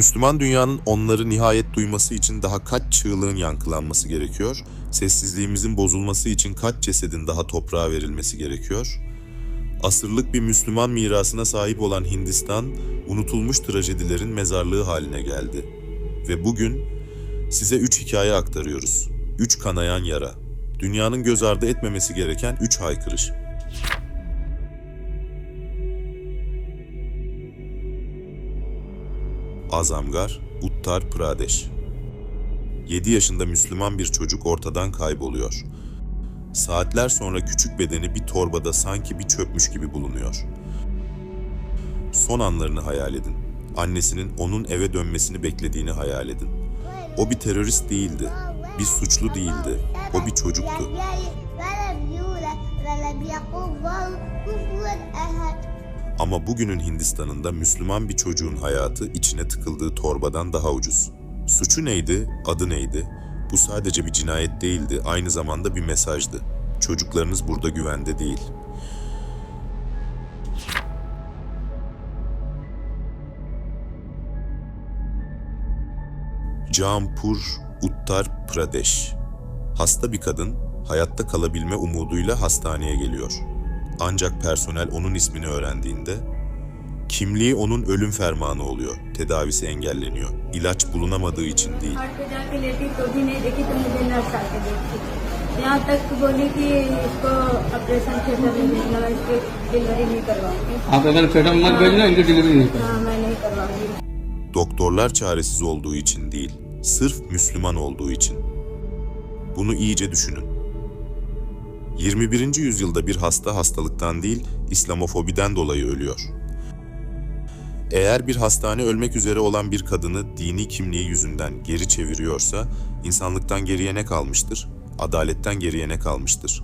Müslüman dünyanın onları nihayet duyması için daha kaç çığlığın yankılanması gerekiyor? Sessizliğimizin bozulması için kaç cesedin daha toprağa verilmesi gerekiyor? Asırlık bir Müslüman mirasına sahip olan Hindistan, unutulmuş trajedilerin mezarlığı haline geldi. Ve bugün size üç hikaye aktarıyoruz. Üç kanayan yara. Dünyanın göz ardı etmemesi gereken üç haykırış. Azamgar, Uttar Pradesh. 7 yaşında Müslüman bir çocuk ortadan kayboluyor. Saatler sonra küçük bedeni bir torbada sanki bir çöpmüş gibi bulunuyor. Son anlarını hayal edin. Annesinin onun eve dönmesini beklediğini hayal edin. O bir terörist değildi. Bir suçlu değildi. O bir çocuktu. Ama bugünün Hindistan'ında Müslüman bir çocuğun hayatı içine tıkıldığı torbadan daha ucuz. Suçu neydi, adı neydi? Bu sadece bir cinayet değildi, aynı zamanda bir mesajdı. Çocuklarınız burada güvende değil. Jampur, Uttar Pradesh. Hasta bir kadın hayatta kalabilme umuduyla hastaneye geliyor. Ancak personel onun ismini öğrendiğinde kimliği onun ölüm fermanı oluyor. Tedavisi engelleniyor. İlaç bulunamadığı için değil. Heart पे जाके लेटी तो भी नहीं देखी तो मुझे नर्स आके देखी यहाँ तक बोली कि इसको ऑपरेशन थिएटर में भेजना है इसकी डिलीवरी नहीं करवाऊंगी आप अगर फ्रीडम मत भेजना इनकी डिलीवरी नहीं करें हाँ मैं नहीं करवाऊंगी Doktorlar çaresiz olduğu için değil, sırf Müslüman olduğu için. Bunu iyice düşünün. 21. yüzyılda bir hasta hastalıktan değil, İslamofobiden dolayı ölüyor. Eğer bir hastane ölmek üzere olan bir kadını dini kimliği yüzünden geri çeviriyorsa, insanlıktan geriye ne kalmıştır? Adaletten geriye ne kalmıştır?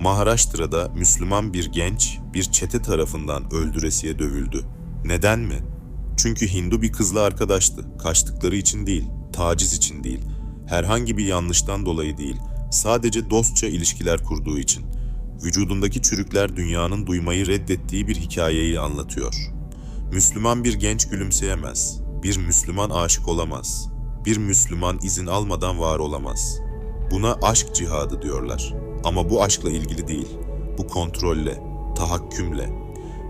Maharashtra'da Müslüman bir genç bir çete tarafından öldüresiye dövüldü. Neden mi? Çünkü Hindu bir kızla arkadaştı. Kaçtıkları için değil, taciz için değil, herhangi bir yanlıştan dolayı değil, sadece dostça ilişkiler kurduğu için. Vücudundaki çürükler dünyanın duymayı reddettiği bir hikayeyi anlatıyor. Müslüman bir genç gülümseyemez. Bir Müslüman aşık olamaz. Bir Müslüman izin almadan var olamaz. Buna aşk cihadı diyorlar. Ama bu aşkla ilgili değil. Bu kontrolle, tahakkümle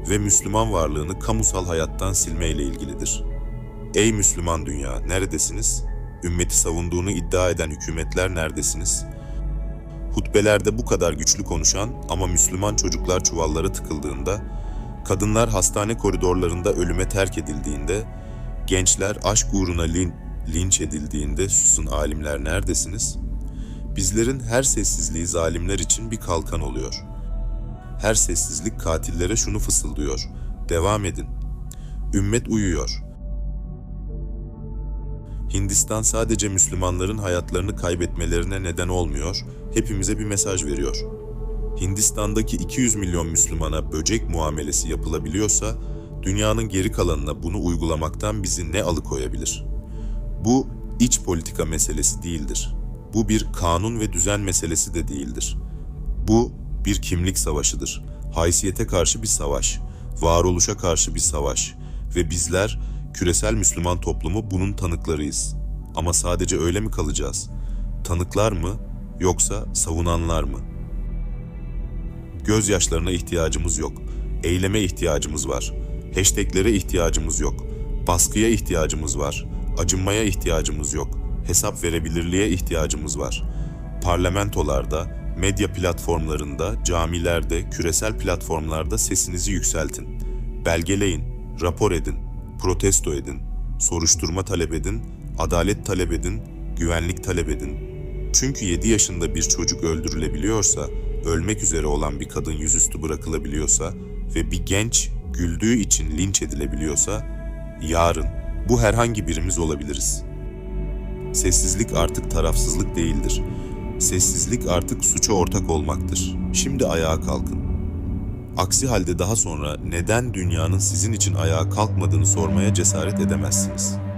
ve Müslüman varlığını kamusal hayattan silmeyle ilgilidir. Ey Müslüman dünya, neredesiniz? Ümmeti savunduğunu iddia eden hükümetler neredesiniz? Hutbelerde bu kadar güçlü konuşan ama Müslüman çocuklar çuvallara tıkıldığında, kadınlar hastane koridorlarında ölüme terk edildiğinde, gençler aşk uğruna lin, linç edildiğinde susun alimler neredesiniz? Bizlerin her sessizliği zalimler için bir kalkan oluyor. Her sessizlik katillere şunu fısıldıyor. Devam edin. Ümmet uyuyor. Hindistan sadece Müslümanların hayatlarını kaybetmelerine neden olmuyor, hepimize bir mesaj veriyor. Hindistan'daki 200 milyon Müslümana böcek muamelesi yapılabiliyorsa, dünyanın geri kalanına bunu uygulamaktan bizi ne alıkoyabilir? Bu iç politika meselesi değildir. Bu bir kanun ve düzen meselesi de değildir. Bu bir kimlik savaşıdır. Haysiyete karşı bir savaş, varoluşa karşı bir savaş ve bizler küresel Müslüman toplumu bunun tanıklarıyız. Ama sadece öyle mi kalacağız? Tanıklar mı yoksa savunanlar mı? Gözyaşlarına ihtiyacımız yok. Eyleme ihtiyacımız var. Hashtaglere ihtiyacımız yok. Baskıya ihtiyacımız var. Acınmaya ihtiyacımız yok. Hesap verebilirliğe ihtiyacımız var. Parlamentolarda, medya platformlarında, camilerde, küresel platformlarda sesinizi yükseltin. Belgeleyin, rapor edin, protesto edin, soruşturma talep edin, adalet talep edin, güvenlik talep edin. Çünkü 7 yaşında bir çocuk öldürülebiliyorsa, ölmek üzere olan bir kadın yüzüstü bırakılabiliyorsa ve bir genç güldüğü için linç edilebiliyorsa, yarın bu herhangi birimiz olabiliriz. Sessizlik artık tarafsızlık değildir. Sessizlik artık suça ortak olmaktır. Şimdi ayağa kalkın. Aksi halde daha sonra neden dünyanın sizin için ayağa kalkmadığını sormaya cesaret edemezsiniz.''